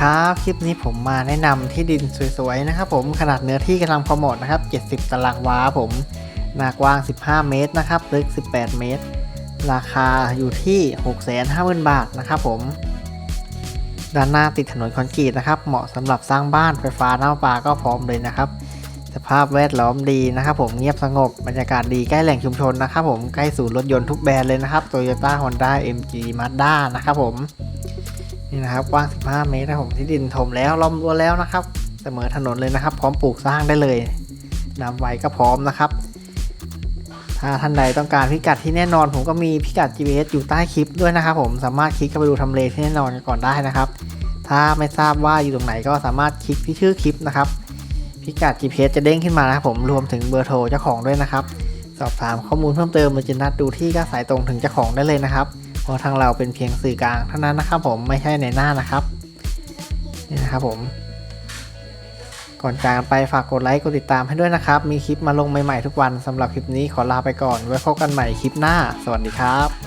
ครับ คลิปนี้ผมมาแนะนำที่ดินสวยๆนะครับผมขนาดเนื้อที่กำลังพอเหมาะนะครับ 70 ตารางวาผมหน้ากว้าง 15 เมตรนะครับลึก 18 เมตร ราคาอยู่ที่ 650,000 บาทนะครับผม ด้านหน้าติดถนนคอนกรีตนะครับ เหมาะสำหรับสร้างบ้านไฟฟ้าน้ำประปาก็พร้อมเลยนะครับ สภาพแวดล้อมดีนะครับผมเงียบสงบบรรยากาศดีใกล้แหล่งชุมชนนะครับผมใกล้ศูนย์รถยนต์ทุกแบรนด์เลยนะครับ Toyota Honda MG Mazda นะครับผม นี่นะครับกว้าง 15 เมตรนะผมที่ดินถมแล้วล้อมรั้วแล้วนะครับ เสมอถนนเลยนะครับ พร้อมปลูกสร้างได้เลยนำไว้ก็พร้อมนะครับ ถ้าท่านใดต้องการพิกัดที่แน่นอน ผมก็มีพิกัด GPS อยู่ใต้คลิปด้วยนะครับ ผมสามารถคลิกเข้าไปดูทำเลที่แน่นอนกันก่อนได้นะครับ ถ้าไม่ทราบว่าอยู่ตรงไหนก็สามารถคลิกที่ชื่อคลิปนะครับ พิกัด GPS จะเด้งขึ้นมานะครับผมรวมถึงเบอร์โทรเจ้าของด้วยนะครับ สอบถามข้อมูลเพิ่มเติมหรือจะนัดดูที่ก็สายตรงถึงเจ้าของได้เลยนะครับ เพราะทางเราเป็นเพียงสื่อกลางเท่านั้นนะครับผมไม่ใช่ในหน้านะครับนี่นะครับผม ก่อนจากไปฝากกดไลค์กดติดตามให้ด้วยนะครับ มีคลิปมาลงใหม่ๆทุกวันสำหรับคลิปนี้ขอลาไปก่อน ไว้พบกันใหม่คลิปหน้า สวัสดีครับ